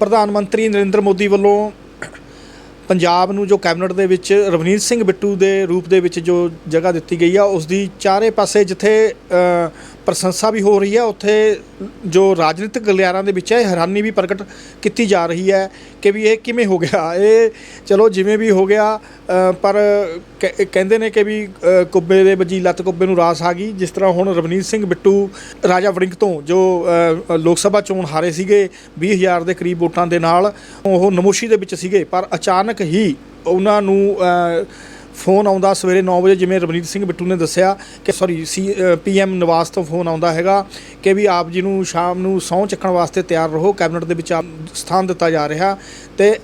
ਪ੍ਰਧਾਨ ਮੰਤਰੀ ਨਰਿੰਦਰ ਮੋਦੀ ਵੱਲੋਂ ਪੰਜਾਬ ਨੂੰ ਜੋ ਕੈਬਨਿਟ ਦੇ ਵਿੱਚ ਰਵਨੀਤ ਸਿੰਘ ਬਿੱਟੂ ਦੇ ਰੂਪ ਦੇ ਵਿੱਚ ਜੋ ਜਗ੍ਹਾ ਦਿੱਤੀ ਗਈ ਆ, ਉਸ ਦੀ ਚਾਰੇ ਪਾਸੇ ਜਿੱਥੇ ਪ੍ਰਸ਼ੰਸਾ ਵੀ ਹੋ ਰਹੀ ਹੈ। ਉੱਥੇ ਜੋ ਰਾਜਨੀਤਿਕ ਗਲਿਆਰਾਂ ਦੇ ਵਿੱਚ ਹੈ ਹੈਰਾਨੀ ਵੀ ਪ੍ਰਗਟ ਕੀਤੀ ਜਾ ਰਹੀ ਹੈ ਕਿ ਵੀ ਇਹ ਕਿਵੇਂ ਹੋ ਗਿਆ। ਇਹ ਚਲੋ ਜਿਵੇਂ ਵੀ ਹੋ ਗਿਆ ਪਰ ਕਹਿੰਦੇ ਨੇ ਕਿ ਵੀ ਕੁੱਬੇ ਦੇ ਵੱਜੀ ਲੱਤ ਕੁੱਬੇ ਨੂੰ ਰਾਸ ਆ ਗਈ। ਜਿਸ ਤਰ੍ਹਾਂ ਹੁਣ ਰਵਨੀਤ ਸਿੰਘ ਬਿੱਟੂ ਰਾਜਾ ਵੜਿੰਗ ਤੋਂ ਜੋ ਲੋਕ ਸਭਾ ਚੋਣ ਹਾਰੇ ਸੀਗੇ 20000 ਦੇ ਕਰੀਬ ਵੋਟਾਂ ਦੇ ਨਾਲ, ਉਹ ਨਮੋਸ਼ੀ ਦੇ ਵਿੱਚ ਸੀਗੇ, ਪਰ ਅਚਾਨਕ ਹੀ ਉਹਨਾਂ ਨੂੰ ਫੋਨ ਆਉਂਦਾ ਸਵੇਰੇ 9 ਵਜੇ, ਜਿਵੇਂ ਰਵਨੀਤ ਸਿੰਘ ਬਿੱਟੂ ਨੇ ਦੱਸਿਆ ਕਿ ਸੌਰੀ ਸੀ ਪੀਐਮ ਨਿਵਾਸ ਤੋਂ ਫੋਨ ਆਉਂਦਾ ਹੈਗਾ ਕਿ ਵੀ ਆਪ ਜੀ ਨੂੰ ਸ਼ਾਮ ਨੂੰ ਸਹੁੰ ਚੱਕਣ ਵਾਸਤੇ ਤਿਆਰ ਰਹੋ, ਕੈਬਨਿਟ ਦੇ ਵਿੱਚ ਸਥਾਨ ਦਿੱਤਾ ਜਾ ਰਿਹਾ ਤੇ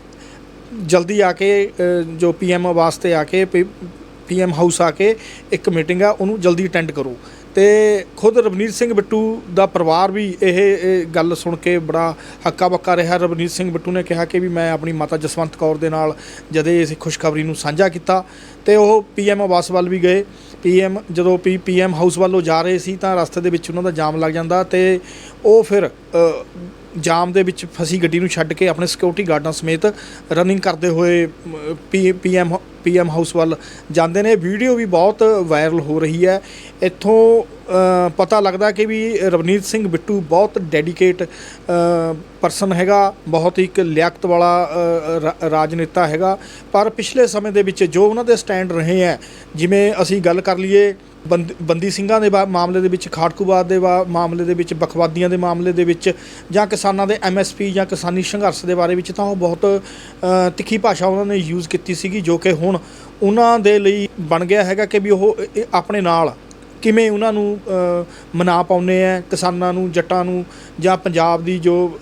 ਜਲਦੀ ਆ ਕੇ ਜੋ ਪੀਐਮ ਆਵਾਸ ਤੇ ਆ ਕੇ ਪੀਐਮ ਹਾਊਸ ਆ ਕੇ ਇੱਕ ਮੀਟਿੰਗ ਆ, ਉਹਨੂੰ ਜਲਦੀ ਅਟੈਂਡ ਕਰੋ। ਤੇ ਖੁਦ ਰਵਨੀਤ ਸਿੰਘ ਬਿੱਟੂ ਦਾ ਪਰਿਵਾਰ ਵੀ ਇਹ ਇਹ ਗੱਲ ਸੁਣ ਕੇ ਬੜਾ ਹੱਕਾ ਬੱਕਾ ਰਿਹਾ। ਰਵਨੀਤ ਸਿੰਘ ਬਿੱਟੂ ਨੇ ਕਿਹਾ ਕਿ ਵੀ ਮੈਂ ਆਪਣੀ ਮਾਤਾ ਜਸਵੰਤ ਕੌਰ ਦੇ ਨਾਲ ਜਦੇ ਇਸ ਖੁਸ਼ਖਬਰੀ ਨੂੰ ਸਾਂਝਾ ਕੀਤਾ ਤੇ ਉਹ ਪੀਐਮ ਆਵਾਸ ਵੱਲ ਵੀ ਗਏ। ਪੀਐਮ ਜਦੋਂ ਪੀ ਪੀਐਮ ਹਾਊਸ ਵੱਲੋਂ ਜਾ ਰਹੇ ਸੀ ਤਾਂ ਰਸਤੇ ਦੇ ਵਿੱਚ ਉਹਨਾਂ ਦਾ ਜਾਮ ਲੱਗ ਜਾਂਦਾ ਤੇ ਉਹ ਫਿਰ ਜਾਮ ਦੇ ਵਿੱਚ ਫਸੀ ਗੱਡੀ ਨੂੰ ਛੱਡ ਕੇ ਆਪਣੇ ਸਿਕਿਉਰਿਟੀ ਗਾਰਡਾਂ ਸਮੇਤ ਰਨਿੰਗ ਕਰਦੇ ਹੋਏ ਪੀ ਪੀਐਮ ਪੀਐਮ ਹਾਊਸ ਵੱਲ ਜਾਂਦੇ ਨੇ। ਵੀਡੀਓ ਵੀ ਬਹੁਤ ਵਾਇਰਲ ਹੋ ਰਹੀ ਹੈ। ਇੱਥੋਂ ਪਤਾ ਲੱਗਦਾ ਕਿ ਵੀ ਰਵਨੀਤ ਸਿੰਘ ਬਿੱਟੂ ਬਹੁਤ ਡੈਡੀਕੇਟ ਪਰਸਨ ਹੈਗਾ। ਬਹੁਤ ਹੀ ਇੱਕ ਲਿਆਕਤ ਵਾਲਾ ਰਾਜਨੇਤਾ ਹੈਗਾ। ਪਰ ਪਿਛਲੇ ਸਮੇਂ ਦੇ ਵਿੱਚ ਜੋ ਉਹਨਾਂ ਦੇ ਸਟੈਂਡ ਰਹੇ ਹੈ, ਜਿਵੇਂ ਅਸੀਂ ਗੱਲ ਕਰ ਲਈਏ ਬੰਦ- ਬੰਦੀ ਸਿੰਘਾਂ ਦੇ ਬਾ- ਮਾਮਲੇ ਦੇ ਵਿੱਚ ਖਾੜਕੂਵਾਦ ਦੇ ਬਾ- ਮਾਮਲੇ ਦੇ ਵਿੱਚ, ਬਖਵਾਦੀਆਂ ਦੇ ਮਾਮਲੇ ਦੇ ਵਿੱਚ, ਜਾਂ ਕਿਸਾਨਾਂ ਦੇ ਐਮਐਸਪੀ ਜਾਂ ਕਿਸਾਨੀ ਸੰਘਰਸ਼ ਦੇ ਬਾਰੇ ਵਿੱਚ ਤਾਂ ਉਹ ਬਹੁਤ ਤਿੱਖੀ ਭਾਸ਼ਾ ਉਹਨਾਂ ਨੇ ਯੂਜ਼ ਕੀਤੀ ਸੀਗੀ, ਜੋ ਕਿ ਹੁਣ ਉਹਨਾਂ ਦੇ ਲਈ ਬਣ ਗਿਆ ਹੈਗਾ ਕਿ ਵੀ ਉਹ ਆਪਣੇ ਨਾਲ ਕਿਵੇਂ ਉਹਨਾਂ ਨੂੰ ਮਨਾ ਪਾਉਂਦੇ ਆ, ਕਿਸਾਨਾਂ ਨੂੰ, ਜੱਟਾਂ ਨੂੰ, ਜਾਂ ਪੰਜਾਬ ਦੀ ਜੋ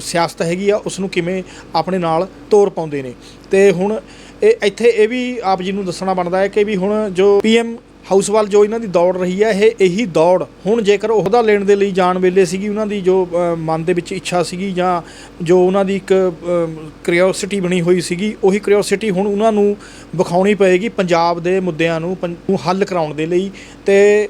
ਸਿਆਸਤ ਹੈਗੀ ਆ ਉਸ ਨੂੰ ਕਿਵੇਂ ਆਪਣੇ ਨਾਲ ਤੋਰ ਪਾਉਂਦੇ ਨੇ। ਤੇ ਹੁਣ ਇਹ ਇੱਥੇ ਇਹ ਵੀ ਆਪ ਜੀ ਨੂੰ ਦੱਸਣਾ ਬਣਦਾ ਹੈ ਕਿ ਵੀ ਹੁਣ ਜੋ ਪੀਐਮ ਹਾਊਸ ਵੱਲ ਜੋ ਇਹਨਾਂ ਦੀ ਦੌੜ ਰਹੀ ਹੈ, ਇਹ ਇਹੀ ਦੌੜ। ਹੁਣ ਜੇਕਰ ਉਹਦਾ ਲੈਣ ਦੇ ਲਈ ਜਾਣ ਵੇਲੇ ਸੀਗੀ, ਉਹਨਾਂ ਦੀ ਜੋ ਮਨ ਦੇ ਵਿੱਚ ਇੱਛਾ ਸੀਗੀ ਜਾਂ ਜੋ ਉਹਨਾਂ ਦੀ ਇੱਕ ਕਰਿਓਸਿਟੀ ਬਣੀ ਹੋਈ ਸੀਗੀ, ਉਹੀ ਕਰਿਓਸਿਟੀ ਹੁਣ ਉਹਨਾਂ ਨੂੰ ਵਿਖਾਉਣੀ ਪਏਗੀ ਪੰਜਾਬ ਦੇ ਮੁੱਦਿਆਂ ਨੂੰ, ਪੰ- ਨੂੰ ਹੱਲ ਕਰਾਉਣ ਦੇ ਲਈ ਤੇ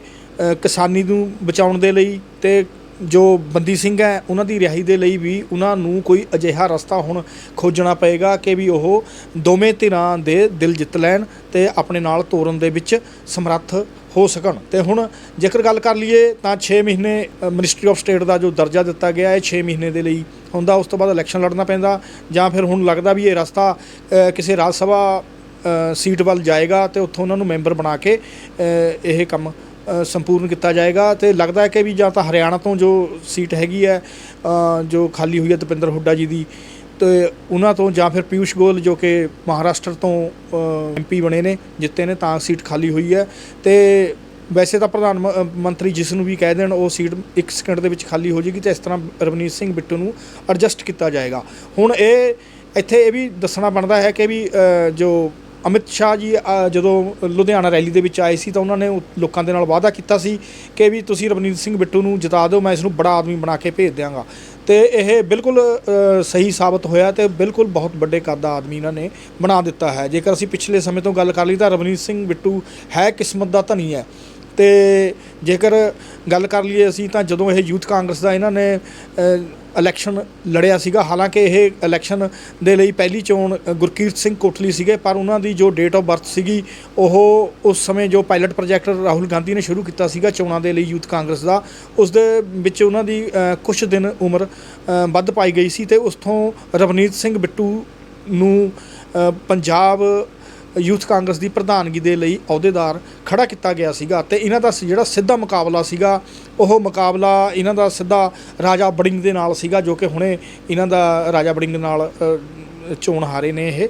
ਕਿਸਾਨੀ ਨੂੰ ਬਚਾਉਣ ਦੇ ਲਈ ਤੇ ਜੋ ਬੰਦੀ ਸਿੰਘ ਹੈ, ਉਹਨਾਂ ਦੀ ਰਿਹਾਈ ਦੇ ਲਈ ਵੀ ਉਹਨਾਂ ਨੂੰ ਕੋਈ ਅਜਿਹਾ ਰਸਤਾ ਹੁਣ ਖੋਜਣਾ ਪਏਗਾ ਕਿ ਵੀ ਉਹ ਦੋਵੇਂ ਧਿਰਾਂ ਦੇ ਦਿਲ ਜਿੱਤ ਲੈਣ ਤੇ ਆਪਣੇ ਨਾਲ ਤੋਰਨ ਦੇ ਵਿੱਚ ਸਮਰੱਥ ਹੋ ਸਕਣ। ਤੇ ਹੁਣ ਜੇਕਰ ਗੱਲ ਕਰ ਲਈਏ ਤਾਂ 6 ਮਹੀਨੇ ਮਿਨਿਸਟਰੀ ਆਫ ਸਟੇਟ ਦਾ ਜੋ ਦਰਜਾ ਦਿੱਤਾ ਗਿਆ ਹੈ 6 ਮਹੀਨੇ ਦੇ ਲਈ ਹੁੰਦਾ। ਉਸ ਤੋਂ ਬਾਅਦ ਇਲੈਕਸ਼ਨ ਲੜਨਾ ਪੈਂਦਾ ਜਾਂ ਫਿਰ ਹੁਣ ਲੱਗਦਾ ਵੀ ਇਹ ਰਸਤਾ ਕਿਸੇ ਰਾਜ ਸਭਾ ਸੀਟ ਵੱਲ ਜਾਏਗਾ ਤੇ ਉੱਥੋਂ ਉਹਨਾਂ ਨੂੰ ਮੈਂਬਰ ਬਣਾ ਕੇ ਇਹ ਕੰਮ ਸੰਪੂਰਨ ਕੀਤਾ ਜਾਏਗਾ ਤੇ ਲੱਗਦਾ ਹੈ ਕਿ ਵੀ ਜਾਂ ਤਾਂ ਹਰਿਆਣਾ ਤੋਂ ਜੋ ਸੀਟ ਹੈਗੀ ਹੈ ਜੋ ਖਾਲੀ ਹੋਈ ਹੈ ਦਪਿੰਦਰ ਹੁੱਡਾ ਜੀ ਦੀ, ਤੇ ਉਹਨਾਂ ਤੋਂ ਜਾਂ ਫਿਰ ਪਿਊਸ਼ ਗੋਇਲ ਜੋ ਕਿ ਮਹਾਰਾਸ਼ਟਰ ਤੋਂ ਐਮਪੀ ਬਣੇ ਨੇ, ਜਿੱਤੇ ਨੇ ਤਾਂ ਸੀਟ ਖਾਲੀ ਹੋਈ ਹੈ ਤੇ ਵੈਸੇ ਤਾਂ ਪ੍ਰਧਾਨ ਮ- ਮੰਤਰੀ ਜਿਸ ਨੂੰ ਵੀ ਕਹਿ ਦੇਣ ਉਹ ਸੀਟ 1 ਸਕਿੰਟ ਦੇ ਵਿੱਚ ਖਾਲੀ ਹੋ ਜਾਏਗੀ ਤੇ ਇਸ ਤਰ੍ਹਾਂ ਰਵਨੀਤ ਸਿੰਘ ਬਿੱਟੂ ਨੂੰ ਐਡਜਸਟ ਕੀਤਾ ਜਾਏਗਾ। ਹੁਣ ਇਹ, ਇੱਥੇ ਇਹ ਵੀ ਦੱਸਣਾ ਬਣਦਾ ਹੈ ਕਿ ਵੀ ਜੋ ਅਮਿਤ ਸ਼ਾਹ ਜੀ ਅ, ਜਦੋਂ ਲੁਧਿਆਣਾ ਰੈਲੀ ਦੇ ਵਿੱਚ ਆਏ ਸੀ ਤਾਂ ਉਹਨਾਂ ਨੇ ਉਹ ਲੋਕਾਂ ਦੇ ਨਾਲ ਵਾਅਦਾ ਕੀਤਾ ਸੀ ਕਿ ਵੀ ਤੁਸੀਂ ਰਵਨੀਤ ਸਿੰਘ ਬਿੱਟੂ ਨੂੰ ਜਿਤਾ ਦਿਓ ਮੈਂ ਇਸ ਨੂੰ ਬੜਾ ਆਦਮੀ ਬਣਾ ਕੇ ਭੇਜ ਦਿਆਂਗਾ। ਤੇ ਇਹ ਬਿਲਕੁਲ ਅ, ਸਹੀ ਸਾਬਤ ਹੋਇਆ ਤੇ ਬਿਲਕੁਲ ਬਹੁਤ ਵੱਡੇ ਕੱਦ ਦਾ ਆਦਮੀ ਇਹਨਾਂ ਨੇ ਬਣਾ ਦਿੱਤਾ ਹੈ। ਜੇਕਰ ਅਸੀਂ ਪਿਛਲੇ ਸਮੇਂ ਤੋਂ ਗੱਲ ਕਰ ਲਈ ਤਾਂ ਰਵਨੀਤ ਸਿੰਘ ਬਿੱਟੂ ਹੈ ਕਿਸਮਤ ਦਾ ਧਨੀ ਹੈ। ਤੇ ਜੇਕਰ ਗੱਲ ਕਰ ਲਈਏ ਅਸੀਂ ਤਾਂ ਜਦੋਂ ਇਹ ਯੂਥ ਕਾਂਗਰਸ ਦਾ ਇਹਨਾਂ ਨੇ ਅ, ਇਲੈਕਸ਼ਨ ਲੜਿਆ ਸੀਗਾ। ਹਾਲਾਂਕਿ ਇਹ ਇਲੈਕਸ਼ਨ ਦੇ ਲਈ ਪਹਿਲੀ ਚੋਣ ਗੁਰਕੀਰਤ ਸਿੰਘ ਕੋਟਲੀ ਸੀਗੇ ਪਰ ਉਹਨਾਂ ਦੀ ਜੋ ਡੇਟ ਆਫ ਬਰਥ ਸੀਗੀ ਉਹ ਉਸ ਸਮੇਂ ਜੋ ਪਾਇਲਟ ਪ੍ਰੋਜੈਕਟ ਰਾਹੁਲ ਗਾਂਧੀ ਨੇ ਸ਼ੁਰੂ ਕੀਤਾ ਸੀਗਾ ਚੋਣਾਂ ਦੇ ਲਈ ਯੂਥ ਕਾਂਗਰਸ ਦਾ ਉਸ ਦੇ ਵਿੱਚ ਉਹਨਾਂ ਦੀ ਅ, ਕੁਝ ਦਿਨ ਉਮਰ ਵੱਧ ਪਾਈ ਗਈ ਸੀ ਤੇ ਉਸ ਤੋਂ ਰਵਨੀਤ ਸਿੰਘ ਬਿੱਟੂ ਨੂੰ ਪੰਜਾਬ ਯੂਥ ਕਾਂਗਰਸ ਦੀ ਪ੍ਰਧਾਨਗੀ ਦੇ ਲਈ ਅਹੁਦੇਦਾਰ ਖੜਾ ਕੀਤਾ ਗਿਆ ਸੀਗਾ ਤੇ ਇਹਨਾਂ ਦਾ ਸ- ਜਿਹੜਾ ਸਿੱਧਾ ਮੁਕਾਬਲਾ ਸੀਗਾ, ਉਹ ਮੁਕਾਬਲਾ ਇਹਨਾਂ ਦਾ ਸਿੱਧਾ ਰਾਜਾ ਬੜਿੰਗ ਦੇ ਨਾਲ ਸੀਗਾ, ਜੋ ਕਿ ਹੁਣੇ ਇਹਨਾਂ ਦਾ ਰਾਜਾ ਬੜਿੰਗ ਨਾਲ ਚੋਣ ਹਾਰੇ ਨੇ ਇਹ।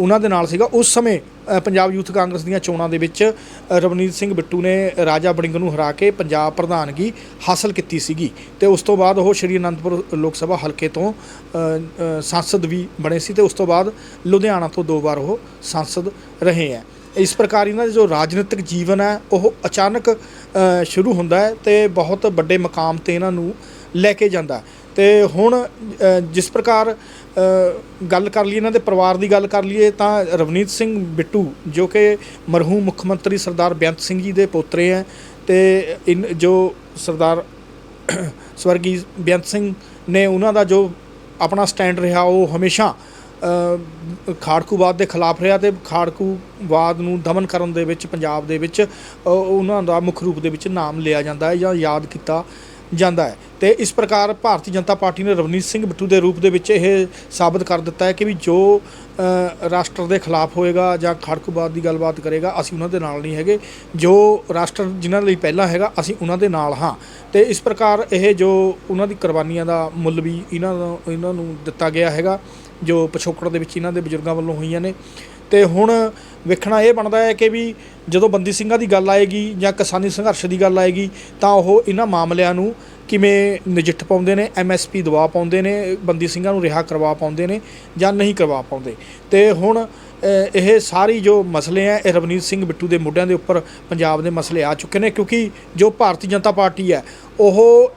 ਉਹਨਾਂ ਦੇ ਨਾਲ ਸੀਗਾ। ਉਸ ਸਮੇਂ ਪੰਜਾਬ ਯੂਥ ਕਾਂਗਰਸ ਦੀਆਂ ਚੋਣਾਂ ਦੇ ਵਿੱਚ ਰਵਨੀਤ ਸਿੰਘ ਬਿੱਟੂ ਨੇ ਰਾਜਾ ਬੜਿੰਗ ਨੂੰ ਹਰਾ ਕੇ ਪੰਜਾਬ ਪ੍ਰਧਾਨਗੀ ਹਾਸਲ ਕੀਤੀ ਸੀਗੀ। ਤੇ ਉਸ ਤੋਂ ਬਾਅਦ ਉਹ ਸ਼੍ਰੀ ਅਨੰਦਪੁਰ ਲੋਕ ਸਭਾ ਹਲਕੇ ਤੋਂ ਅ, ਸੰਸਦ ਵੀ ਬਣੇ ਸੀ ਤੇ ਉਸ ਤੋਂ ਬਾਅਦ ਲੁਧਿਆਣਾ ਤੋਂ ਦੋ ਵਾਰ ਉਹ ਸੰਸਦ ਰਹੇ ਹੈ। ਇਸ ਪ੍ਰਕਾਰ ਇਹਨਾਂ ਦਾ ਜੋ ਰਾਜਨੀਤਿਕ ਜੀਵਨ ਹੈ ਉਹ ਅਚਾਨਕ ਸ਼ੁਰੂ ਹੁੰਦਾ ਹੈ ਤੇ ਬਹੁਤ ਵੱਡੇ ਮਕਾਮ ਤੇ ਇਹਨਾਂ ਨੂੰ ਲੈ ਕੇ ਜਾਂਦਾ ਤੇ ਹੁਣ ਜਿਸ ਪ੍ਰਕਾਰ ਗੱਲ ਕਰ ਲਈ ਇਹਨਾਂ ਦੇ ਪਰਿਵਾਰ ਦੀ ਗੱਲ ਕਰ ਲਈਏ, ਤਾਂ ਰਵਨੀਤ ਸਿੰਘ ਬਿੱਟੂ, ਜੋ ਕਿ ਮਰਹੂਮ ਮੁੱਖ ਮੰਤਰੀ ਸਰਦਾਰ ਬੇਅੰਤ ਸਿੰਘ ਜੀ ਦੇ ਪੋਤਰੇ ਹੈ, ਤੇ ਇਨ, ਜੋ ਸਰਦਾਰ ਸਵਰਗੀ ਬੇਅੰਤ ਸਿੰਘ ਨੇ ਉਹਨਾਂ ਦਾ ਜੋ ਆਪਣਾ ਸਟੈਂਡ ਰਿਹਾ, ਉਹ ਹਮੇਸ਼ਾ ਖਾੜਕੂਵਾਦ ਦੇ ਖਿਲਾਫ ਰਿਹਾ ਤੇ ਖਾੜਕੂਵਾਦ ਨੂੰ ਦਮਨ ਕਰਨ ਦੇ ਵਿੱਚ, ਪੰਜਾਬ ਦੇ ਵਿੱਚ ਉਹਨਾਂ ਦਾ ਮੁੱਖ ਰੂਪ ਦੇ ਵਿੱਚ ਨਾਮ ਲਿਆ ਜਾਂਦਾ ਹੈ ਜਾਂ ਯਾਦ ਕੀਤਾ ਜਾਂਦਾ ਹੈ। ਤੇ ਇਸ ਪ੍ਰਕਾਰ ਭਾਰਤੀ ਜਨਤਾ ਪਾਰਟੀ ਨੇ ਰਵਨੀਤ ਸਿੰਘ ਬਿੱਟੂ ਦੇ ਰੂਪ ਦੇ ਵਿੱਚ ਇਹ ਸਾਬਤ ਕਰ ਦਿੱਤਾ ਹੈ ਕਿ ਵੀ ਜੋ ਰਾਸ਼ਟਰ ਦੇ ਖਿਲਾਫ ਹੋਏਗਾ ਜਾਂ ਖੜਕੂਵਾਦ ਦੀ ਗੱਲਬਾਤ ਕਰੇਗਾ, ਅਸੀਂ ਉਹਨਾਂ ਦੇ ਨਾਲ ਨਹੀਂ ਹੈਗੇ। ਜੋ ਰਾਸ਼ਟਰ ਜਿਨ੍ਹਾਂ ਲਈ ਪਹਿਲਾਂ ਹੈਗਾ, ਅਸੀਂ ਉਹਨਾਂ ਦੇ ਨਾਲ ਹਾਂ। ਤੇ ਇਸ ਪ੍ਰਕਾਰ ਇਹ ਜੋ ਉਹਨਾਂ ਦੀ ਕੁਰਬਾਨੀਆਂ ਦਾ ਮੁੱਲ ਵੀ ਇਹਨਾਂ ਨੂੰ ਇਹਨਾਂ ਨੂੰ ਦਿੱਤਾ ਗਿਆ ਹੈਗਾ, ਜੋ ਪਿਛੋਕੜ ਦੇ ਵਿੱਚ ਇਹਨਾਂ ਦੇ ਬਜ਼ੁਰਗਾਂ ਵੱਲੋਂ ਹੋਈਆਂ ਨੇ। ਤੇ ਹੁਣ ਵੇਖਣਾ ਇਹ ਬਣਦਾ ਹੈ ਕਿ ਵੀ ਜਦੋਂ ਬੰਦੀ ਸਿੰਘਾਂ ਦੀ ਗੱਲ ਆਏਗੀ ਜਾਂ ਕਿਸਾਨੀ ਸੰਘਰਸ਼ ਦੀ ਗੱਲ ਆਏਗੀ, ਤਾਂ ਉਹ ਇਹਨਾਂ ਮਾਮਲਿਆਂ ਨੂੰ ਕਿਵੇਂ ਨਜਿੱਠ ਪਾਉਂਦੇ ਨੇ ਐਮਐਸਪੀ ਦਵਾ ਪਾਉਂਦੇ ਨੇ, ਬੰਦੀ ਸਿੰਘਾਂ ਨੂੰ ਰਿਹਾ ਕਰਵਾ ਪਾਉਂਦੇ ਨੇ ਜਾਂ ਨਹੀਂ ਕਰਵਾ ਪਾਉਂਦੇ। ਤੇ ਹੁਣ ਇਹ ਸਾਰੀ ਜੋ ਮਸਲੇ ਆ, ਇਹ ਰਵਨੀਤ ਸਿੰਘ ਬਿੱਟੂ ਦੇ ਮੁੱਢਿਆਂ ਦੇ ਉੱਪਰ ਪੰਜਾਬ ਦੇ ਮਸਲੇ ਆ ਚੁੱਕੇ ਨੇ, ਕਿਉਂਕਿ ਜੋ ਭਾਰਤੀ ਜਨਤਾ ਪਾਰਟੀ ਹੈ, ਉਹ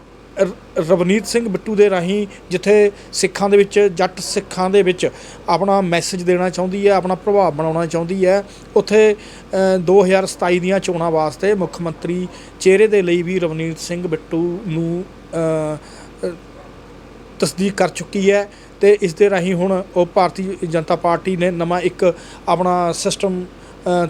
ਰਵਨੀਤ ਸਿੰਘ ਬਿੱਟੂ ਦੇ ਰਾਹੀਂ ਜਿੱਥੇ ਸਿੱਖਾਂ ਦੇ ਵਿੱਚ ਜੱਟ ਸਿੱਖਾਂ ਦੇ ਵਿੱਚ ਆਪਣਾ ਮੈਸੇਜ ਦੇਣਾ ਚਾਹੁੰਦੀ ਹੈ ਆਪਣਾ ਪ੍ਰਭਾਵ ਬਣਾਉਣਾ ਚਾਹੁੰਦੀ ਹੈ ਉੱਥੇ ਅ, 2027 ਦੀਆਂ ਚੋਣਾਂ ਵਾਸਤੇ ਮੁੱਖ ਮੰਤਰੀ ਚਿਹਰੇ ਦੇ ਲਈ ਵੀ ਰਵਨੀਤ ਸਿੰਘ ਬਿੱਟੂ ਨੂੰ ਤਸਦੀਕ ਕਰ ਚੁੱਕੀ ਹੈ ਤੇ ਇਸ ਦੇ ਰਾਹੀਂ ਹੁਣ ਉਹ ਭਾਰਤੀ ਜਨਤਾ ਪਾਰਟੀ ਨੇ ਨਵਾਂ ਇੱਕ ਆਪਣਾ ਸਿਸਟਮ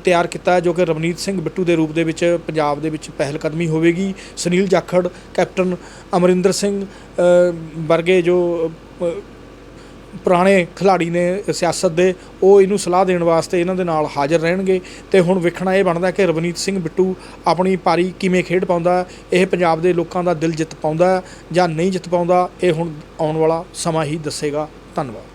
ਤਿਆਰ ਕੀਤਾ ਜੋ ਕਿ ਰਵਨੀਤ ਸਿੰਘ ਬਿੱਟੂ ਦੇ ਰੂਪ ਦੇ ਵਿੱਚ ਪੰਜਾਬ ਦੇ ਵਿੱਚ ਪਹਿਲ ਕਦਮੀ ਹੋਵੇਗੀ। ਸੁਨੀਲ ਜਾਖੜ, ਕੈਪਟਨ ਅਮਰਿੰਦਰ ਸਿੰਘ ਵਰਗੇ ਜੋ ਪੁਰਾਣੇ ਖਿਲਾੜੀ ਨੇ ਸਿਆਸਤ ਦੇ, ਉਹ ਇਹਨੂੰ ਸਲਾਹ ਦੇਣ ਵਾਸਤੇ ਇਹਨਾਂ ਦੇ ਨਾਲ ਹਾਜ਼ਰ ਰਹਿਣਗੇ। ਤੇ ਹੁਣ ਵੇਖਣਾ ਇਹ ਬਣਦਾ ਕਿ ਰਵਨੀਤ ਸਿੰਘ ਬਿੱਟੂ ਆਪਣੀ ਪਾਰੀ ਕਿਵੇਂ ਖੇਡ ਪਾਉਂਦਾ, ਇਹ ਪੰਜਾਬ ਦੇ ਲੋਕਾਂ ਦਾ ਦਿਲ ਜਿੱਤ ਪਾਉਂਦਾ ਜਾਂ ਨਹੀਂ ਜਿੱਤ ਪਾਉਂਦਾ, ਇਹ ਹੁਣ ਆਉਣ ਵਾਲਾ ਸਮਾਂ ਹੀ ਦੱਸੇਗਾ। ਧੰਨਵਾਦ।